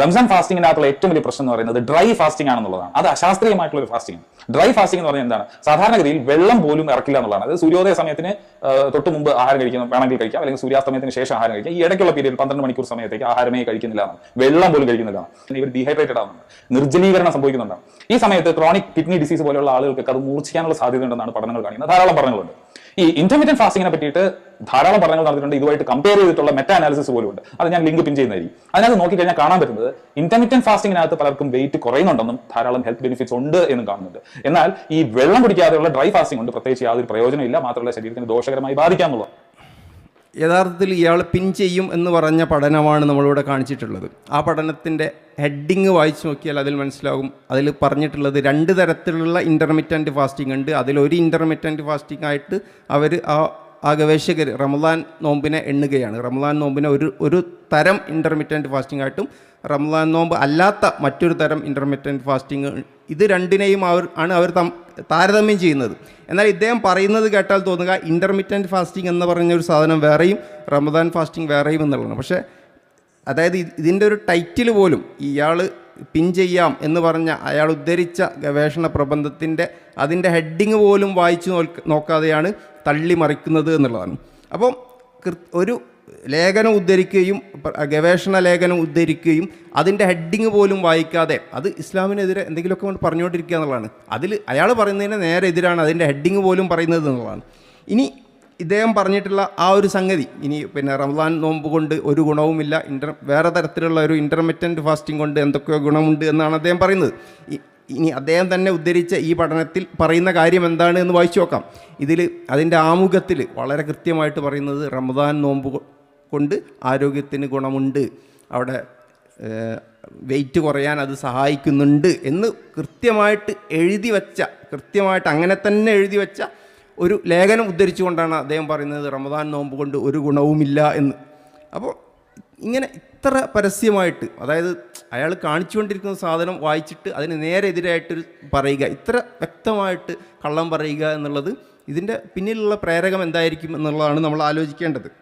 റംസാൻ ഫാസ്റ്റിങ്ങിനകത്തുള്ള ഏറ്റവും വലിയ പ്രശ്നം എന്ന് പറയുന്നത് ഡ്രൈ ഫാസ്റ്റിംഗ് ആണെന്നുള്ളതാണ്. അത് അശാസ്ത്രീയമായിട്ടുള്ള ഒരു ഫാസ്റ്റിംഗ്. ഡ്രൈ ഫാസ്റ്റിംഗ് എന്ന് പറഞ്ഞാൽ എന്താണ്? സാധാരണഗതിയിൽ വെള്ളം പോലും ഇറക്കില്ല എന്നുള്ളതാണ്. അത് സൂര്യോദയ സമയത്തിന് തൊട്ട് മുമ്പ് ആഹാരം കഴിക്കുന്നു വേണമെങ്കിൽ കഴിക്കാം. അല്ലെങ്കിൽ സൂര്യാസ്തമയത്തിന് ശേഷം ആഹാരം കഴിക്കാം. ഈ ഇടയ്ക്കുള്ള പീരീഡ് പന്ത്രണ്ട് മണിക്കൂർ സമയത്തേക്ക് ആഹാരമേ കഴിക്കുന്നില്ല വെള്ളം പോലും കഴിക്കുന്നില്ല. ഇവർ ഡീഹൈഡ്രേറ്റഡ് ആവുന്നുണ്ട്. നിർജലീകരണം സംഭവിക്കുന്നുണ്ടാവും ഈ സമയത്ത് ക്രോണിക് കിഡ്നി ഡിസീസ് പോലെയുള്ള ആളുകൾക്ക് അത് മൂർച്ഛിക്കാനുള്ള സാധ്യത ഉണ്ടെന്നാണ് പഠനങ്ങൾ കാണിക്കുന്നത്. ധാരാളം പഠനങ്ങളുണ്ട്. ഈ ഇന്റർമീഡിയറ്റ് ഫാസ്റ്റിങ്ങിനെ പറ്റിയിട്ട് ധാരാളം പഠനങ്ങൾ നടന്നിട്ടുണ്ട്. ഇതുമായിട്ട് കമ്പയർ ചെയ്തിട്ടുള്ള മെറ്റ അനാലിസിസ് പോലും ഉണ്ട് അത് ഞാൻ ലിങ്ക് പിൻ ചെയ്യുന്നതായിരിക്കും. അതിനകത്ത് നോക്കിക്കഴിഞ്ഞാൽ കാണാൻ പറ്റുന്നത് ഇന്റർമീഡിയറ്റ് ഫാസ്റ്റിങ്ങിനകത്ത് പലർക്കും വെയിറ്റ് കുറയുന്നുണ്ടെന്നും ധാരാളം ഹെൽത്ത് ബെനിഫിറ്റ്സ് ഉണ്ട് എന്നും കാണുന്നുണ്ട്. എന്നാൽ ഈ വെള്ളം കുടിക്കാതെയുള്ള ഡ്രൈ ഫാസ്റ്റിംഗ് കൊണ്ട് പ്രത്യേകിച്ച് യാതൊരു പ്രയോജനമില്ല മാത്രമല്ല ശരീരത്തിന് ദോഷകരമായി ബാധിക്കാന്നുള്ളത് യഥാർത്ഥത്തിൽ ഇയാൾ പിൻ ചെയ്യും എന്ന് പറഞ്ഞ പഠനമാണ് നമ്മളിവിടെ കാണിച്ചിട്ടുള്ളത്. ആ പഠനത്തിന്റെ ഹെഡിങ് വായിച്ചു നോക്കിയാൽ അതിൽ മനസ്സിലാകും. അതിൽ പറഞ്ഞിട്ടുള്ളത് രണ്ട് തരത്തിലുള്ള ഇന്റർമിറ്റന്റ് ഫാസ്റ്റിംഗ് ഉണ്ട്. അതിലൊരു ഇന്റർമിറ്റന്റ് ഫാസ്റ്റിംഗ് ആയിട്ട് അവർ ആ ആ ഗവേഷകർ റമദാൻ നോമ്പിനെ എണ്ണുകയാണ്. റമദാൻ നോമ്പിനെ ഒരു ഒരു തരം ഇന്റർമീഡിയന്റ് ഫാസ്റ്റിംഗ് ആയിട്ടും റമദാൻ നോമ്പ് അല്ലാത്ത മറ്റൊരു തരം ഇന്റർമീഡിയന്റ് ഫാസ്റ്റിംഗ് ഇത് രണ്ടിനെയും അവർ ആണ് അവർ താരതമ്യം ചെയ്യുന്നത്. എന്നാൽ ഇദ്ദേഹം പറയുന്നത് കേട്ടാൽ തോന്നുക ഇന്റർമീഡിയന്റ് ഫാസ്റ്റിംഗ് എന്ന് പറഞ്ഞ ഒരു സാധനം വേറെയും റമദാൻ ഫാസ്റ്റിംഗ് വേറെയും എന്നുള്ളതാണ്. പക്ഷേ അതായത് ഇത് ഇതിന്റെ ഒരു ടൈറ്റിൽ പോലും ഇയാൾ പിൻ ചെയ്യാം എന്ന് പറഞ്ഞ അയാൾ ഉദ്ധരിച്ച ഗവേഷണ പ്രബന്ധത്തിന്റെ അതിന്റെ ഹെഡിങ് പോലും വായിച്ചു നോക്കാതെയാണ് തള്ളി മറിക്കുന്നത് എന്നുള്ളതാണ്. അപ്പം ഒരു ലേഖനം ഉദ്ധരിക്കുകയും ഗവേഷണ ലേഖനം ഉദ്ധരിക്കുകയും അതിന്റെ ഹെഡിങ് പോലും വായിക്കാതെ അത് ഇസ്ലാമിനെതിരെ എന്തെങ്കിലുമൊക്കെ കൊണ്ട് പറഞ്ഞുകൊണ്ടിരിക്കുക എന്നുള്ളതാണ്. അതിൽ അയാൾ പറയുന്നതിന് നേരെ എതിരാണ് അതിന്റെ ഹെഡിങ് പോലും പറയുന്നത് എന്നുള്ളതാണ്. ഇനി ഇദ്ദേഹം പറഞ്ഞിട്ടുള്ള ആ ഒരു സംഗതി ഇനി പിന്നെ റമദാൻ നോമ്പ് കൊണ്ട് ഒരു ഗുണവുമില്ല ഇന്റർ വേറെ തരത്തിലുള്ള ഒരു ഇന്റർമിറ്റന്റ് ഫാസ്റ്റിംഗ് കൊണ്ട് എന്തൊക്കെയോ ഗുണമുണ്ട് എന്നാണ് അദ്ദേഹം പറയുന്നത്. ഇനി അദ്ദേഹം തന്നെ ഉദ്ധരിച്ച ഈ പഠനത്തിൽ പറയുന്ന കാര്യം എന്താണ് എന്ന് വായിച്ചു നോക്കാം. ഇതിൽ അതിന്റെ ആമുഖത്തിൽ വളരെ കൃത്യമായിട്ട് പറയുന്നത് റമദാൻ നോമ്പ് കൊണ്ട് ആരോഗ്യത്തിന് ഗുണമുണ്ട്. അവിടെ വെയിറ്റ് കുറയാൻ അത് സഹായിക്കുന്നുണ്ട് എന്ന് കൃത്യമായിട്ട് എഴുതി വച്ച കൃത്യമായിട്ട് അങ്ങനെ തന്നെ എഴുതി വെച്ച ഒരു ലേഖനം ഉദ്ധരിച്ചുകൊണ്ടാണ് അദ്ദേഹം പറയുന്നത് റമദാൻ നോമ്പ് കൊണ്ട് ഒരു ഗുണവുമില്ല എന്ന്. അപ്പോൾ ഇങ്ങനെ ഇത്ര പരസ്യമായിട്ട് അതായത് അയാൾ കാണിച്ചുകൊണ്ടിരിക്കുന്ന സാധനം വായിച്ചിട്ട് അതിന് നേരെ എതിരായിട്ട് പറയുക ഇത്ര വ്യക്തമായിട്ട് കള്ളം പറയുക എന്നുള്ളത് ഇതിന്റെ പിന്നിലുള്ള പ്രേരകം എന്തായിരിക്കും എന്നുള്ളതാണ് നമ്മൾ ആലോചിക്കേണ്ടത്.